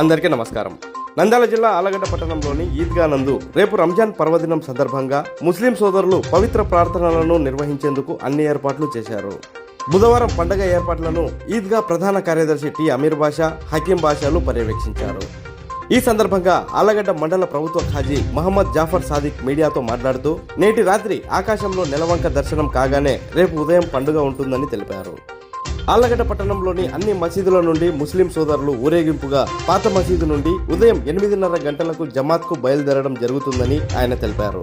అందరికీ నమస్కారం. నంద్యాల జిల్లా ఆలగడ్డ పట్టణంలోని ఈద్గా నందు రేపు రంజాన్ పర్వదినం సందర్భంగా ముస్లిం సోదరులు పవిత్ర ప్రార్థనలను నిర్వహించేందుకు అన్ని ఏర్పాట్లు చేశారు. బుధవారం పండగ ఏర్పాట్లను ఈద్గా ప్రధాన కార్యదర్శి టి అమీర్ బాషా హకీం బాషాలు పర్యవేక్షించారు. ఈ సందర్భంగా ఆలగడ్డ మండల ప్రభుత్వ ఖాజీ మహమ్మద్ జాఫర్ సాదిక్ మీడియాతో మాట్లాడుతూ నేటి రాత్రి ఆకాశంలో నెలవంక దర్శనం కాగానే రేపు ఉదయం పండుగ ఉంటుందని తెలిపారు. ఆళ్ళగడ్డ పట్టణంలోని అన్ని మసీదుల నుండి ముస్లిం సోదరులు ఊరేగింపుగా పాత మసీదు నుండి ఉదయం ఎనిమిదిన్నర గంటలకు జమాత్కు బయలుదేరడం జరుగుతుందని ఆయన తెలిపారు.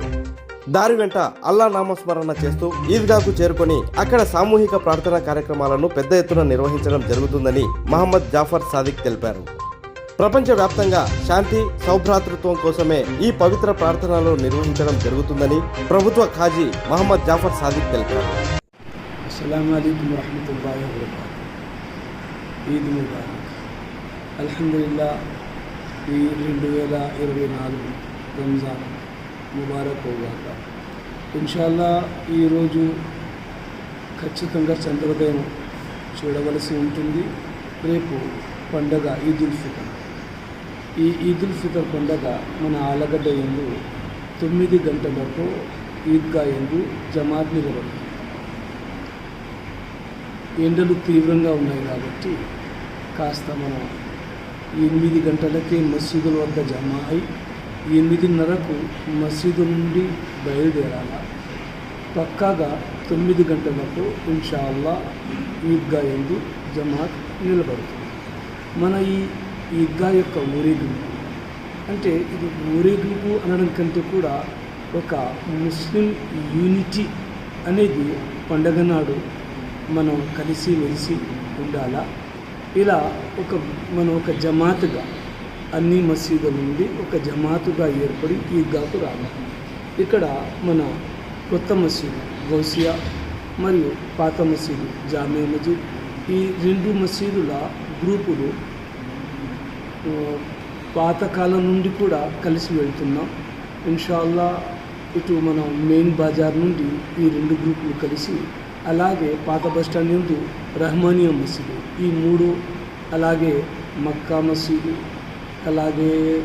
దారి వెంట అల్లా నామస్మరణ చేస్తూ ఈద్గాకు చేరుకొని అక్కడ సామూహిక ప్రార్థనా కార్యక్రమాలను పెద్ద ఎత్తున నిర్వహించడం జరుగుతుందని మహమ్మద్ జాఫర్ సాదిక్ తెలిపారు. ప్రపంచవ్యాప్తంగా శాంతి సౌభ్రాతృత్వం కోసమే ఈ పవిత్ర ప్రార్థనలు నిర్వహించడం జరుగుతుందని ప్రభుత్వ ఖాజీ మహమ్మద్ జాఫర్ సాదిక్ తెలిపారు. అస్సలం అయికం వరహమతుల్లాహి వబరకాతు ఈద్ ముబారక్ అల్హమ్దుల్లా ఈ రెండు వేల ఇరవై నాలుగు రంజాన్ ముబారక్ అవుగాక ఇన్షాల్లా ఈరోజు ఖచ్చితంగా చంద్రోదయం చూడవలసి ఉంటుంది. రేపు పండగ ఈదుల్ ఫితర్. ఈ ఈదుల్ ఫితర్ పండగ మన ఆలగడ్డ ఎందు తొమ్మిది గంటలకు ఈద్గా ఎందు జమాత్ నిలబడుతుంది. ఎండలు తీవ్రంగా ఉన్నాయి కాబట్టి కాస్త మనం ఎనిమిది గంటలకే మసీదుల వద్ద జమ అయి ఎనిమిదిన్నరకు మసీదు నుండి బయలుదేరాల? పక్కాగా తొమ్మిది గంటలకు ఇన్షాల్లా ఈద్గా ఎందు జమాత్ నిలబడుతుంది. మన ఈ ఈద్గా యొక్క ఊరేగింపు అంటే ఇది ఊరేగింపు అనడం కంటే కూడా ఒక ముస్లిం యూనిటీ అనేది పండగ నాడు మనం కలిసి మెలిసి ఉండాలా? ఇలా ఒక మనం ఒక జమాతుగా అన్ని మసీదుల నుండి ఒక జమాతుగా ఏర్పడి ఈద్గాకు రావాలి. ఇక్కడ మన కొత్త మసీదు గౌసియా మరియు పాత మసీదు జామే మజీద్ ఈ రెండు మసీదుల గ్రూపులు పాతకాలం నుండి కూడా కలిసి వెళ్తున్నాం. ఇన్షాల్లా ఇటు మనం మెయిన్ బజార్ నుండి ఈ రెండు గ్రూపులు కలిసి అలాగే పాత బస్టాండ్ నుండి రహమానియా మసీదు. ఈ మూడు అలాగే మక్కా మసీదు అలాగే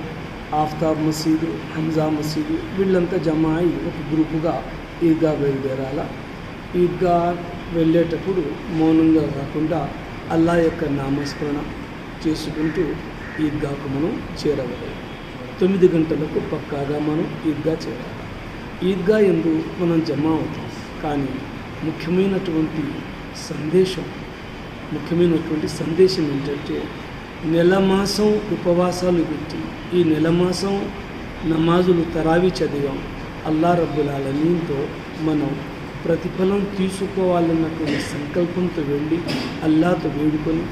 ఆఫ్తాబ్ మసీదు హంజా మసీదు వీళ్ళంతా జమ అయి ఒక గ్రూపుగా ఈద్గా బయలుదేరాల. ఈద్గా వెళ్ళేటప్పుడు మౌనంగా కాకుండా అల్లా యొక్క నామస్మరణ చేసుకుంటూ ఈద్గాకు మనం చేరవాలి. తొమ్మిది గంటలకు పక్కాగా మనం ఈద్గా చేరాలి. ఈద్గా ఎందు మనం జమ అవుతాం. కానీ ముఖ్యమైనటువంటి సందేశం ముఖ్యమైనటువంటి సందేశం ఏంటంటే నెల మాసం ఉపవాసాలు పెట్టి ఈ నెల మాసం నమాజులు తరావి చదివాం. అల్లా రబ్బుల్ మనం ప్రతిఫలం తీసుకోవాలన్నటువంటి సంకల్పంతో వెళ్ళి అల్లాతో వేడుకొని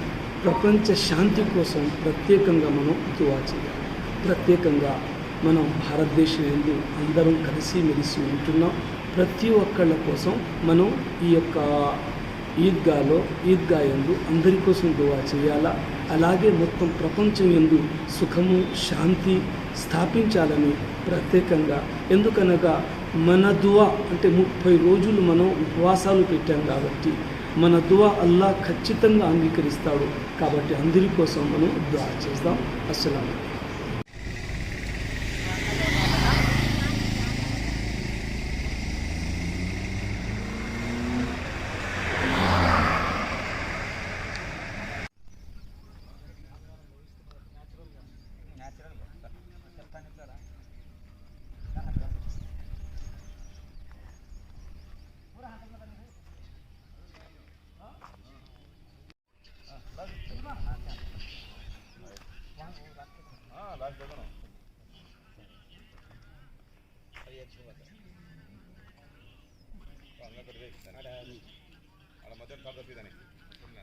ప్రపంచ శాంతి కోసం ప్రత్యేకంగా మనం దువా చేయాలి. ప్రత్యేకంగా మనం భారతదేశం ఎందు అందరం కలిసి మెలిసి ఉంటున్నాం. ప్రతి ఒక్కళ్ళ కోసం మనం ఈ యొక్క ఈద్గాలో ఈద్గా ఎందు అందరి కోసం దువా చేయాలా? అలాగే మొత్తం ప్రపంచం ఎందు సుఖము శాంతి స్థాపించాలని ప్రత్యేకంగా. ఎందుకనగా మన దువా అంటే ముప్పై రోజులు మనం ఉపవాసాలు పెట్టాం కాబట్టి మన దువా అల్లా ఖచ్చితంగా అంగీకరిస్తాడు. కాబట్టి అందరి కోసం మనం దువా చేద్దాం. అస్సలం. ಅಣ್ಣ ಮಧ್ಯಾಹ್ನ ಕಾಲದಲ್ಲಿ ಇದ್ದಾನೆ ಸುಮ್ಮನೆ